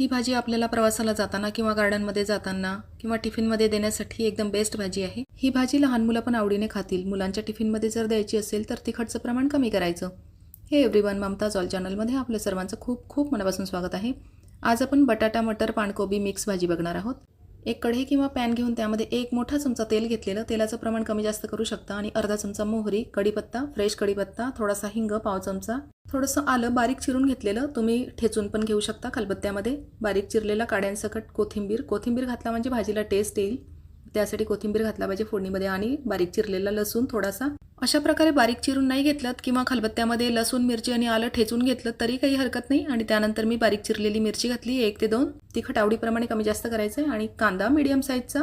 ही भाजी आपल्याला प्रवासाला जाताना किंवा गार्डनमध्ये जाताना किंवा टिफिनमध्ये देण्यासाठी एकदम बेस्ट भाजी आहे. ही भाजी लहान मुलं पण आवडीने खातील. मुलांच्या टिफिनमध्ये जर द्यायची असेल तर तिखटचं प्रमाण कमी करायचं. हे एव्हरीवन ममताज ऑल चॅनलमध्ये आपलं सर्वांचं खूप खूप मनापासून स्वागत आहे. आज आपण बटाटा मटर पाणकोबी मिक्स भाजी बघणार आहोत. एक कढई किंवा पॅन घेऊन त्यामध्ये एक मोठा चमचा तेल घेतलेलं तेलाचं प्रमाण कमी जास्त करू शकता आणि अर्धा चमचा मोहरी कढीपत्ता फ्रेश कढीपत्ता थोडासा हिंग पाव चमचा. थोडंसं आलं बारीक चिरून घेतलेलं तुम्ही ठेचून पण घेऊ शकता खलबत्त्यामध्ये. बारीक चिरलेला काड्यांसकट कोथिंबीर कोथिंबीर घातला म्हणजे भाजीला टेस्ट येईल. त्यासाठी कोथिंबीर घातला पाहिजे फोडणीमध्ये आणि बारीक चिरलेला लसूण थोडासा अशा प्रकारे बारीक चिरून नाही घेतलं किंवा खलबत्त्यामध्ये लसूण मिरची आणि आलं ठेचून घेतलं तरी काही हरकत नाही. आणि त्यानंतर मी बारीक चिरलेली मिरची घातली एक ते दोन. तिखट आवडीप्रमाणे कमी जास्त करायचं आहे आणि कांदा मीडियम साईजचा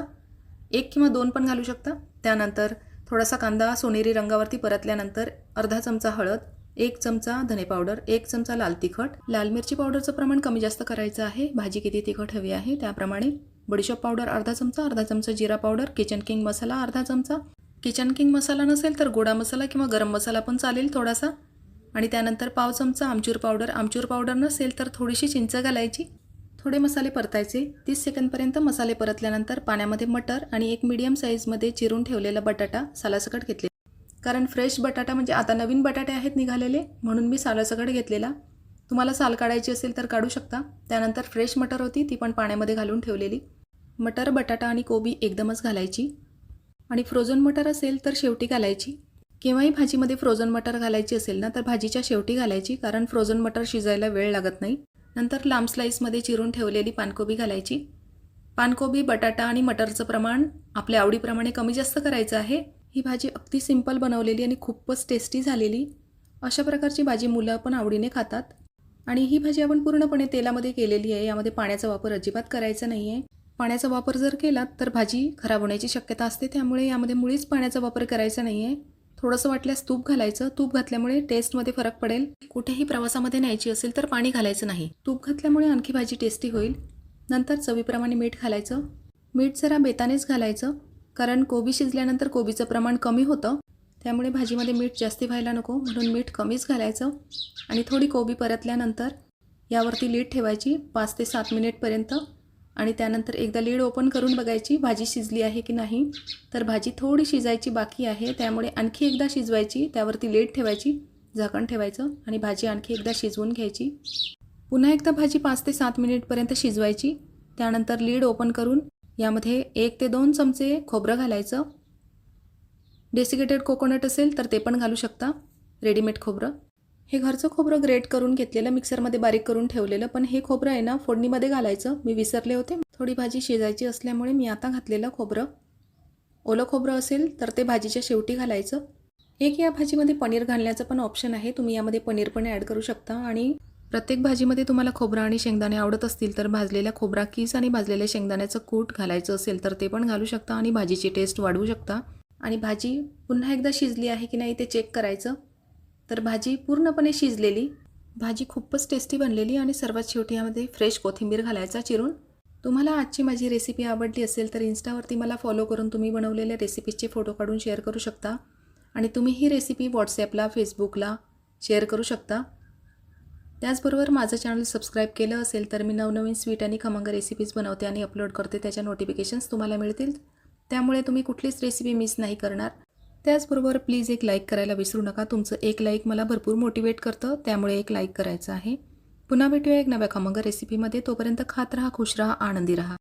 एक किंवा दोन पण घालू शकता. त्यानंतर थोडासा कांदा सोनेरी रंगावरती परतल्यानंतर अर्धा चमचा हळद एक चमचा धने पावडर एक चमचा लाल तिखट. लाल मिरची पावडरचं प्रमाण कमी जास्त करायचं आहे. भाजी किती तिखट हवी आहे त्याप्रमाणे. बडीशॉप पावडर अर्धा चमचा अर्धा चमचा जिरा पावडर किचन किंग मसाला अर्धा चमचा. किचन किंग मसाला नसेल तर गोडा मसाला किंवा गरम मसाला पण चालेल थोडासा. आणि त्यानंतर पाव चमचा आमचूर पावडर. आमचूर पावडर नसेल तर थोडीशी चिंच घालायची. थोडे मसाले परतायचे. तीस सेकंदपर्यंत मसाले परतल्यानंतर पाण्यामध्ये मटर आणि एक मीडियम साईजमध्ये चिरून ठेवलेला बटाटा सालासकट घेतले कारण फ्रेश बटाटा म्हणजे आता नवीन बटाटे आहेत निघालेले म्हणून मी सालासकट घेतलेला. तुम्हाला साल काढायची असेल तर काढू शकता. त्यानंतर फ्रेश मटर होती ती पण पाण्यामध्ये घालून ठेवलेली. मटर बटाटा आणि कोबी एकदमच घालायची. आणि फ्रोझन मटर असेल तर शेवटी घालायची. केव्हाही भाजीमध्ये फ्रोझन मटर घालायची असेल ना तर भाजीच्या शेवटी घालायची कारण फ्रोझन मटर शिजायला वेळ लागत नाही. नंतर लांब स्लाईसमध्ये चिरून ठेवलेली पानकोबी घालायची. पानकोबी बटाटा आणि मटरचं प्रमाण आपल्या आवडीप्रमाणे कमी जास्त करायचं आहे. ही भाजी अगदी सिंपल बनवलेली आणि खूपच टेस्टी झालेली. अशा प्रकारची भाजी मुलं पण आवडीने खातात. आणि ही भाजी आपण पूर्णपणे तेलामध्ये केलेली आहे यामध्ये पाण्याचा वापर अजिबात करायचा नाही आहे पाण्याचा वापर जर केला तर भाजी खराब होण्याची शक्यता असते. त्यामुळे यामध्ये मुळीच पाण्याचा वापर करायचा नाही आहे थोडंसं वाटल्यास तूप घालायचं. तूप घातल्यामुळे टेस्टमध्ये फरक पडेल. कुठेही प्रवासामध्ये न्यायची असेल तर पाणी घालायचं नाही. तूप घातल्यामुळे आणखी भाजी टेस्टी होईल. नंतर चवीप्रमाणे मीठ घालायचं. मीठ जरा बेतानेच घालायचं. कारण कोबी शिजल्यानंतर कोबीचं प्रमाण कमी होतं. त्यामुळे भाजीमध्ये मीठ जास्ती व्हायला नको. म्हणून मीठ कमीच घालायचं. आणि थोडी कोबी परतल्यानंतर यावरती लीट ठेवायची पाच ते सात मिनिटपर्यंत. आणि त्यानंतर एकदा लीड ओपन करून बघायची भाजी शिजली आहे की नाही. तर भाजी थोडी शिजायची बाकी आहे त्यामुळे आणखी एकदा शिजवायची त्यावरती लीड ठेवायची झाकण ठेवायचं आणि भाजी आणखी एकदा शिजवून घ्यायची. पुन्हा एकदा भाजी पाच ते सात मिनिटपर्यंत शिजवायची. त्यानंतर लीड ओपन करून यामध्ये एक ते दोन चमचे खोबरं घालायचं. डेसिकेटेड कोकोनट असेल तर ते पण घालू शकता. रेडीमेड खोबरं. हे घरचं खोबरं ग्रेट करून घेतलेलं मिक्सरमध्ये बारीक करून ठेवलेलं पण हे खोबरं आहे ना फोडणीमध्ये घालायचं. मी विसरले होते. थोडी भाजी शिजायची असल्यामुळे मी आता घातलेलं खोबरं. ओलं खोबरं असेल तर ते भाजीच्या शेवटी घालायचं. एक या भाजीमध्ये पनीर घालण्याचं पण ऑप्शन आहे. तुम्ही यामध्ये पनीर पण ॲड करू शकता. आणि प्रत्येक भाजीमध्ये तुम्हाला खोबरं आणि शेंगदाणे आवडत असतील तर भाजलेल्या खोबरा किस आणि भाजलेल्या शेंगदाण्याचं कूट घालायचं असेल तर ते पण घालू शकता आणि भाजीची टेस्ट वाढवू शकता. आणि भाजी पुन्हा एकदा शिजली आहे की नाही ते चेक करायचं. तर भाजी पूर्णपणे शिजलेली. भाजी खूपच टेस्टी बनलेली आणि सर्वात शेवटी यामध्ये फ्रेश कोथिंबीर घालायचा चिरून. तुम्हाला आजची माझी रेसिपी आवडली असेल तर इन्स्टावरती मला फॉलो करून तुम्ही बनवलेल्या रेसिपीजचे फोटो काढून शेअर करू शकता. आणि तुम्ही ही रेसिपी व्हॉट्सॲपला फेसबुकला शेअर करू शकता. त्याचबरोबर माझं चॅनल सबस्क्राईब केलं असेल तर मी नवनवीन स्वीट आणि खमंग रेसिपीज बनवते आणि अपलोड करते त्याच्या नोटिफिकेशन्स तुम्हाला मिळतील. त्यामुळे तुम्ही कुठलीच रेसिपी मिस नाही करणार. त्याचबरोबर प्लीज एक लाईक करायला विसरू नका. तुमचं एक लाईक मला भरपूर मोटिवेट करतं. त्यामुळे एक लाईक करायचं आहे. पुन्हा भेटूया एक नव्या खमंग रेसिपीमध्ये तोपर्यंत खात राहा खुश राहा आनंदी राहा.